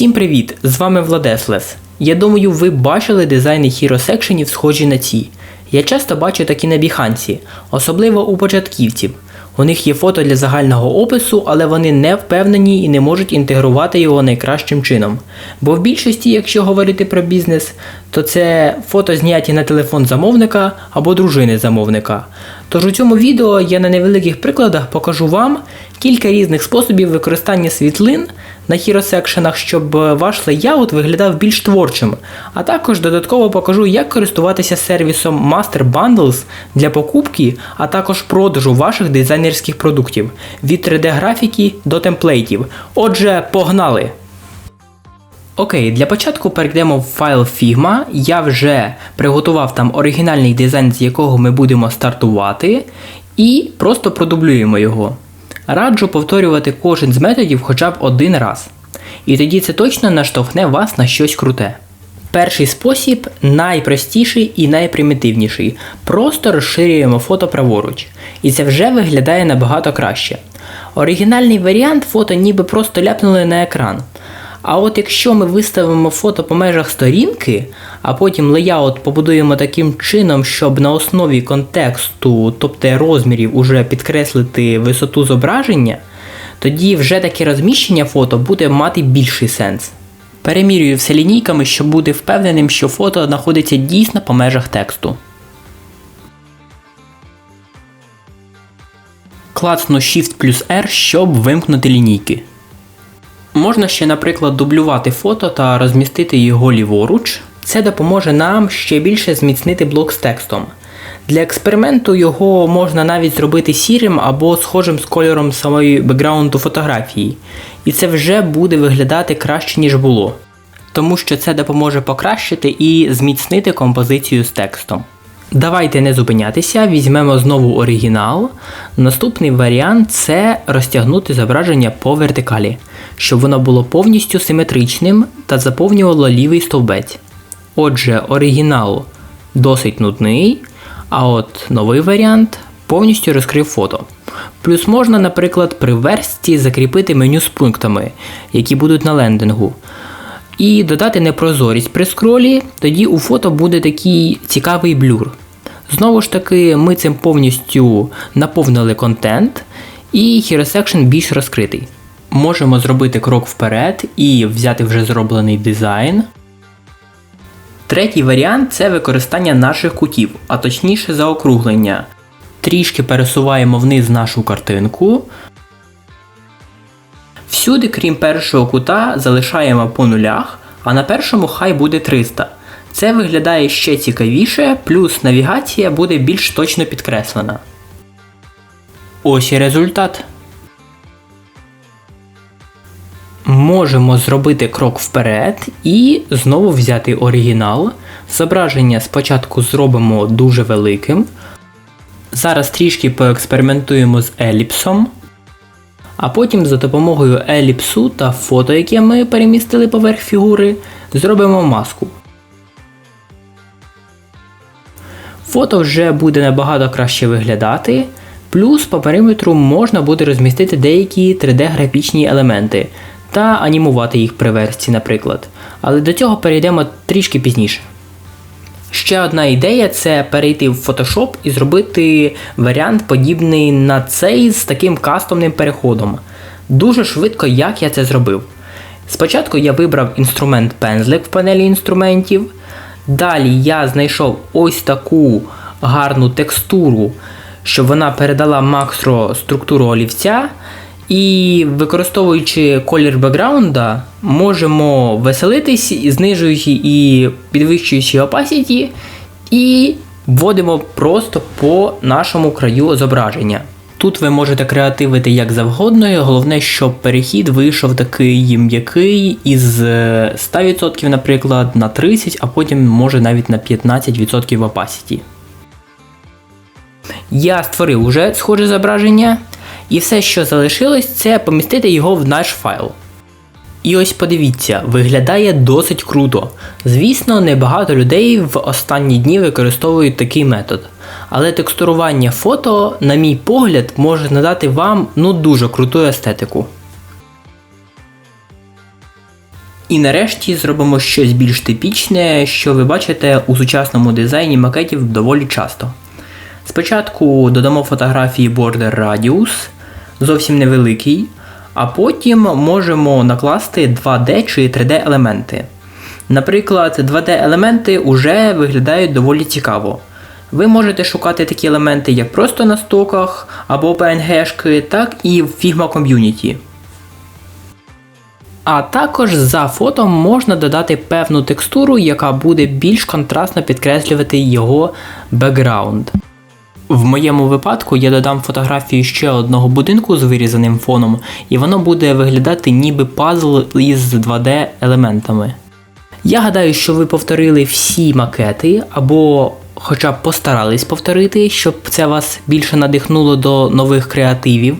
Всім привіт! З вами Владеслес. Я думаю, ви бачили дизайни Hero секшенів схожі на ці. Я часто бачу такі на біханці, особливо у початківців. У них є фото для загального опису, але вони не впевнені і не можуть інтегрувати його найкращим чином. Бо в більшості, якщо говорити про бізнес, то це фото зняті на телефон замовника або дружини замовника. Тож у цьому відео я на невеликих прикладах покажу вам кілька різних способів використання світлин на хіросекшенах, щоб ваш лейаут виглядав більш творчим. А також додатково покажу, як користуватися сервісом Master Bundles для покупки, а також продажу ваших дизайнерських продуктів від 3D-графіки до темплейтів. Отже, погнали! Окей, для початку перейдемо в файл Figma. Я вже приготував там оригінальний дизайн, з якого ми будемо стартувати, і просто продублюємо його. Раджу повторювати кожен з методів хоча б один раз. І тоді це точно наштовхне вас на щось круте. Перший спосіб найпростіший і найпримітивніший. Просто розширюємо фото праворуч. І це вже виглядає набагато краще. Оригінальний варіант фото ніби просто ляпнули на екран. А от якщо ми виставимо фото по межах сторінки, а потім леяут побудуємо таким чином, щоб на основі контексту, тобто розмірів, уже підкреслити висоту зображення, тоді вже таке розміщення фото буде мати більший сенс. Перемірюю все лінійками, щоб бути впевненим, що фото знаходиться дійсно по межах тексту. Клацну Shift плюс R, щоб вимкнути лінійки. Можна ще, наприклад, дублювати фото та розмістити його ліворуч. Це допоможе нам ще більше зміцнити блок з текстом. Для експерименту його можна навіть зробити сірим або схожим з кольором самої бекграунду фотографії. І це вже буде виглядати краще, ніж було. Тому що це допоможе покращити і зміцнити композицію з текстом. Давайте не зупинятися, візьмемо знову оригінал. Наступний варіант це розтягнути зображення по вертикалі, щоб воно було повністю симетричним та заповнювало лівий стовбець. Отже, оригінал досить нудний, а от новий варіант повністю розкрив фото. Плюс можна, наприклад, при версті закріпити меню з пунктами, які будуть на лендингу. І додати непрозорість при скролі, тоді у фото буде такий цікавий блюр. Знову ж таки, ми цим повністю наповнили контент, і Section більш розкритий. Можемо зробити крок вперед і взяти вже зроблений дизайн. Третій варіант це використання наших кутів, а точніше заокруглення. Трішки пересуваємо вниз нашу картинку. Всюди, крім першого кута, залишаємо по нулях, а на першому хай буде 300. Це виглядає ще цікавіше, плюс навігація буде більш точно підкреслена. Ось і результат. Можемо зробити крок вперед і знову взяти оригінал. Зображення спочатку зробимо дуже великим. Зараз трішки поекспериментуємо з еліпсом. А потім за допомогою еліпсу та фото, яке ми перемістили поверх фігури, зробимо маску. Фото вже буде набагато краще виглядати. Плюс по периметру можна буде розмістити деякі 3D-графічні елементи та анімувати їх при версії, наприклад. Але до цього перейдемо трішки пізніше. Ще одна ідея це перейти в Photoshop і зробити варіант подібний на цей з таким кастомним переходом. Дуже швидко, як я це зробив. Спочатку я вибрав інструмент пензлик в панелі інструментів. Далі я знайшов ось таку гарну текстуру, щоб вона передала макроструктуру олівця. І використовуючи колір бекграунда, можемо веселитись, знижуючи і підвищуючи opacity, і вводимо просто по нашому краю зображення. Тут ви можете креативити як завгодно, головне, щоб перехід вийшов такий м'який із 100%, наприклад, на 30%, а потім може навіть на 15% opacity. Я створив уже схоже зображення. І все, що залишилось, це помістити його в наш файл. І ось подивіться, виглядає досить круто. Звісно, небагато людей в останні дні використовують такий метод. Але текстурування фото, на мій погляд, може надати вам ну дуже круту естетику. І нарешті зробимо щось більш типічне, що ви бачите у сучасному дизайні макетів доволі часто. Спочатку додамо фотографії Border Radius, зовсім невеликий, а потім можемо накласти 2D чи 3D елементи. Наприклад, 2D-елементи вже виглядають доволі цікаво. Ви можете шукати такі елементи як просто на стоках або PNG, так і в Figma Community. А також за фото можна додати певну текстуру, яка буде більш контрастно підкреслювати його бекграунд. В моєму випадку я додам фотографію ще одного будинку з вирізаним фоном, і воно буде виглядати ніби пазл із 2D елементами. Я гадаю, що ви повторили всі макети, або хоча б постарались повторити, щоб це вас більше надихнуло до нових креативів.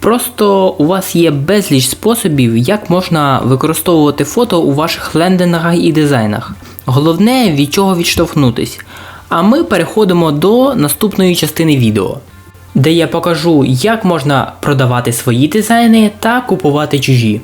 Просто у вас є безліч способів, як можна використовувати фото у ваших лендингах і дизайнах. Головне від чого відштовхнутись. А ми переходимо до наступної частини відео, де я покажу, як можна продавати свої дизайни та купувати чужі.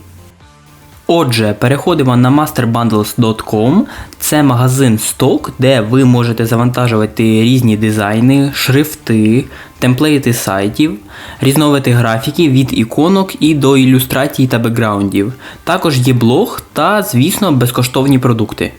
Отже, переходимо на masterbundles.com. Це магазин сток, де ви можете завантажувати різні дизайни, шрифти, темплейти сайтів, різновиди графіки від іконок і до ілюстрацій та бекграундів. Також є блог та, звісно, безкоштовні продукти.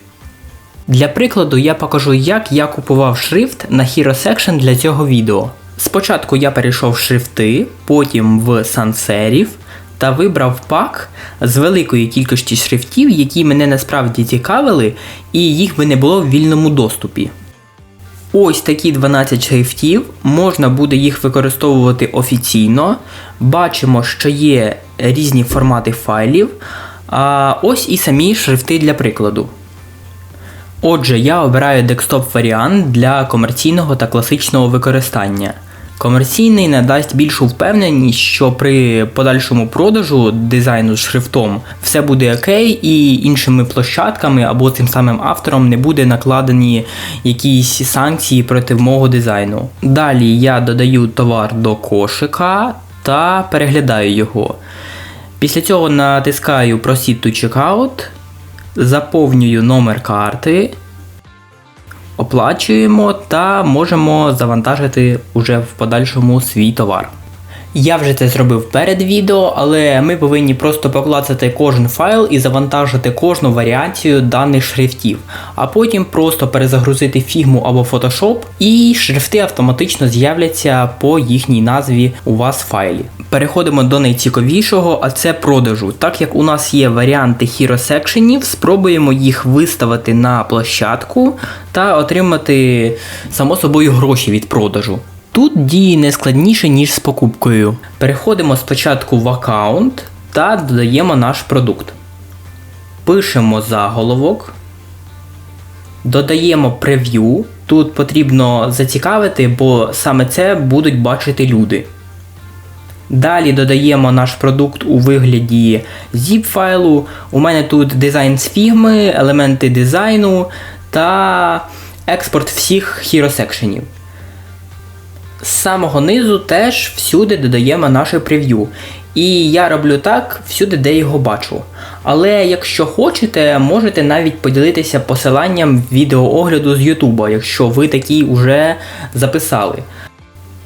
Для прикладу я покажу, як я купував шрифт на Hero Section для цього відео. Спочатку я перейшов в шрифти, потім в сансерів та вибрав пак з великої кількості шрифтів, які мене насправді цікавили, і їх би не було в вільному доступі. Ось такі 12 шрифтів, можна буде їх використовувати офіційно. Бачимо, що є різні формати файлів. А ось і самі шрифти для прикладу. Отже, я обираю декстоп варіант для комерційного та класичного використання. Комерційний надасть більшу впевненість, що при подальшому продажу дизайну з шрифтом все буде окей, і іншими площадками або тим самим автором не буде накладені якісь санкції проти мого дизайну. Далі я додаю товар до кошика та переглядаю його. Після цього натискаю Proceed to Checkout, заповнюю номер карти оплачуємо та можемо завантажити уже в подальшому свій товар. Я вже це зробив перед відео, але ми повинні просто поклацати кожен файл і завантажити кожну варіацію даних шрифтів, а потім просто перезагрузити фігму або Photoshop, і шрифти автоматично з'являться по їхній назві у вас в файлі. Переходимо до найцікавішого, а це продажу. Так як у нас є варіанти Hero секшенів, спробуємо їх виставити на площадку та отримати само собою гроші від продажу. Тут дії не складніше, ніж з покупкою. Переходимо спочатку в аккаунт та додаємо наш продукт. Пишемо заголовок. Додаємо прев'ю. Тут потрібно зацікавити, бо саме це будуть бачити люди. Далі додаємо наш продукт у вигляді zip файлу. У мене тут дизайн з фігми, елементи дизайну та експорт всіх hero секшенів. З самого низу теж всюди додаємо наше прев'ю. І я роблю так всюди, де його бачу. Але якщо хочете, можете навіть поділитися посиланням відеоогляду з Ютуба, якщо ви такий уже записали.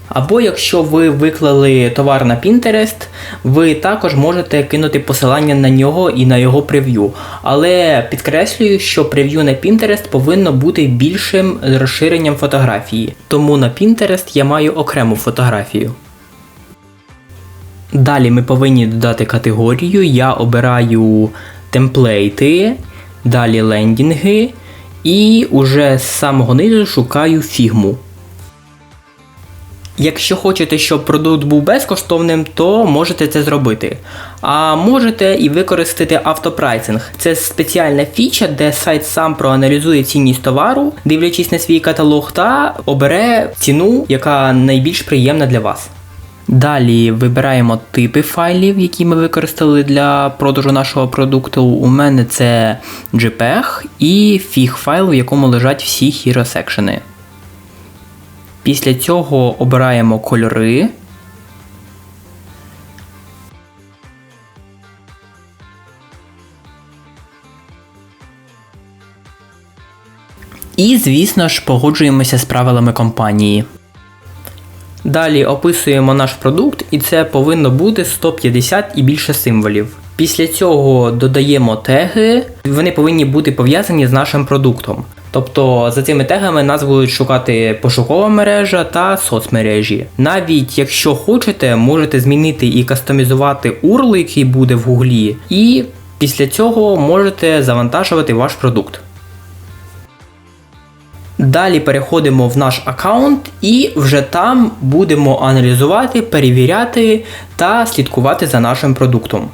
Або якщо ви виклали товар на Pinterest, ви також можете кинути посилання на нього і на його прев'ю. Але підкреслюю, що прев'ю на Pinterest повинно бути більшим розширенням фотографії. Тому на Pinterest я маю окрему фотографію. Далі ми повинні додати категорію. Я обираю темплейти, далі лендінги і уже з самого низу шукаю фігму. Якщо хочете, щоб продукт був безкоштовним, то можете це зробити. А можете і використати автопрайсинг. Це спеціальна фіча, де сайт сам проаналізує цінність товару, дивлячись на свій каталог, та обере ціну, яка найбільш приємна для вас. Далі вибираємо типи файлів, які ми використали для продажу нашого продукту. У мене це JPEG і FIG файл, в якому лежать всі hero секшени. Після цього обираємо кольори. І, звісно ж, погоджуємося з правилами компанії. Далі описуємо наш продукт, і це повинно бути 150 і більше символів. Після цього додаємо теги, вони повинні бути пов'язані з нашим продуктом. Тобто за цими тегами нас будуть шукати пошукова мережа та соцмережі. Навіть якщо хочете, можете змінити і кастомізувати URL, який буде в гуглі, і після цього можете завантажувати ваш продукт. Далі переходимо в наш аккаунт і вже там будемо аналізувати, перевіряти та слідкувати за нашим продуктом.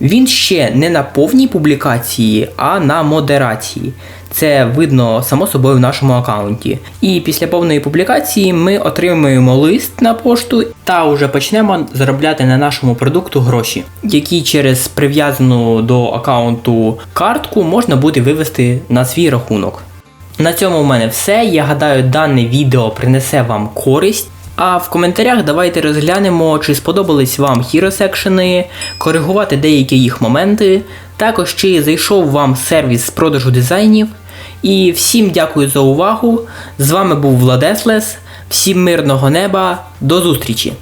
Він ще не на повній публікації, а на модерації. Це видно само собою в нашому аккаунті. І після повної публікації ми отримуємо лист на пошту та вже почнемо заробляти на нашому продукту гроші, які через прив'язану до аккаунту картку можна буде вивести на свій рахунок. На цьому в мене все. Я гадаю, дане відео принесе вам користь. А в коментарях давайте розглянемо, чи сподобались вам хіросекшени, коригувати деякі їх моменти, також чи зайшов вам сервіс з продажу дизайнів. І всім дякую за увагу. З вами був Владеслес. Всім мирного неба, до зустрічі!